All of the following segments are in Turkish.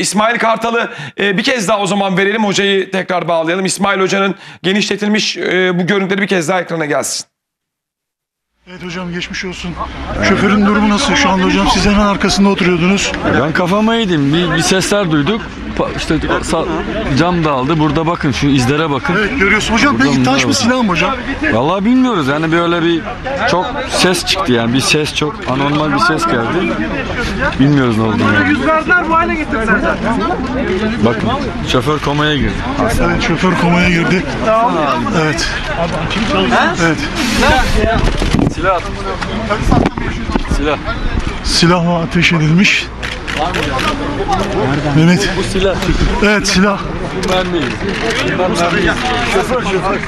İsmail Kartal'ı e, bir kez daha o zaman verelim. Hocayı tekrar bağlayalım. İsmail Hoca'nın genişletilmiş e, bu görüntüleri bir kez daha ekrana gelsin. Evet hocam geçmiş olsun. Şoförün durumu nasıl şu anda hocam? Siz hemen arkasında oturuyordunuz. Ben kafama yedim. Bir, bir sesler duyduk. İşte sa- cam dağıldı. Burada bakın şu izlere bakın. Evet görüyorsun. Hocam peki Hocam, taş mı silah mı hocam? Vallahi bilmiyoruz. Yani böyle bir çok ses çıktı yani. Bir ses çok anormal bir ses geldi. Bilmiyoruz ne olduğunu. Yani. Bakın şoför komaya girdi. Evet şoför komaya girdi. Evet. Evet. Silah. Silah. Silahla ateş edilmiş. Mehmet. Bu silah. Evet silah. Ben değilim. Ben mermiyim. Şoför şoför.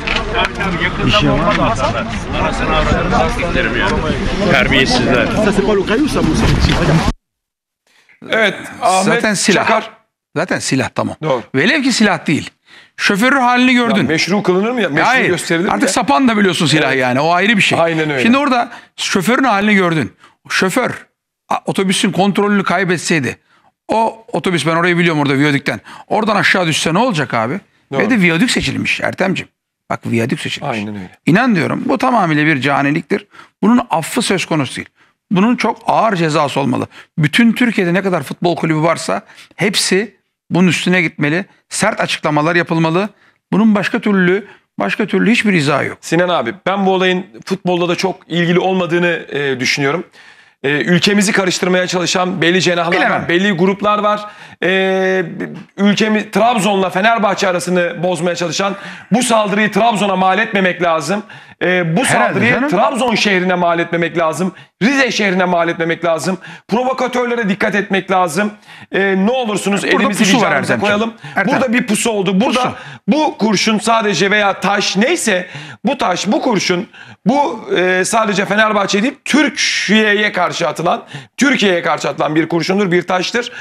Terbiyesizler. Evet Ahmet Zaten silah. Çakar. Zaten silah tamam. Doğru. Velev ki silah değil. Şoförün halini gördün. Meşru kılınır mı ya? Meşru Hayır. gösterilir mi Artık ya? sapan da biliyorsun silah Evet. yani. O ayrı bir şey. Aynen öyle. Şimdi orada şoförün halini gördün. Şoför otobüsün kontrolünü kaybetseydi o otobüs ben orayı biliyorum orada viyadükten. Oradan aşağı düşse ne olacak abi? Doğru. Ve de viyadük seçilmiş Ertem'cim. Bak viyadük seçilmiş. Aynen öyle. İnan diyorum bu tamamıyla bir caniliktir. Bunun affı söz konusu değil. Bunun çok ağır cezası olmalı. Bütün Türkiye'de ne kadar futbol kulübü varsa hepsi bunun üstüne gitmeli. Sert açıklamalar yapılmalı. Bunun başka türlü başka türlü hiçbir izahı yok. Sinan abi ben bu olayın futbolda da çok ilgili olmadığını e, düşünüyorum. E, ülkemizi karıştırmaya çalışan belli cenahlar Bilemem. var, belli gruplar var. E, ülkemi Trabzon'la Fenerbahçe arasını bozmaya çalışan bu saldırıyı Trabzon'a mal etmemek lazım. E, bu saldırıyı canım. Trabzon şehrine mal etmemek lazım. Rize şehrine mal etmemek lazım. Provokatörlere dikkat etmek lazım. E, ne olursunuz Burada elimizi vicdanımıza koyalım. Ertem. Burada bir pusu oldu. Burada Pusu. bu kurşun sadece veya taş neyse bu taş bu kurşun bu e, sadece Fenerbahçe değil Türkiye'ye karşı atılan Türkiye'ye karşı atılan bir kurşundur bir taştır.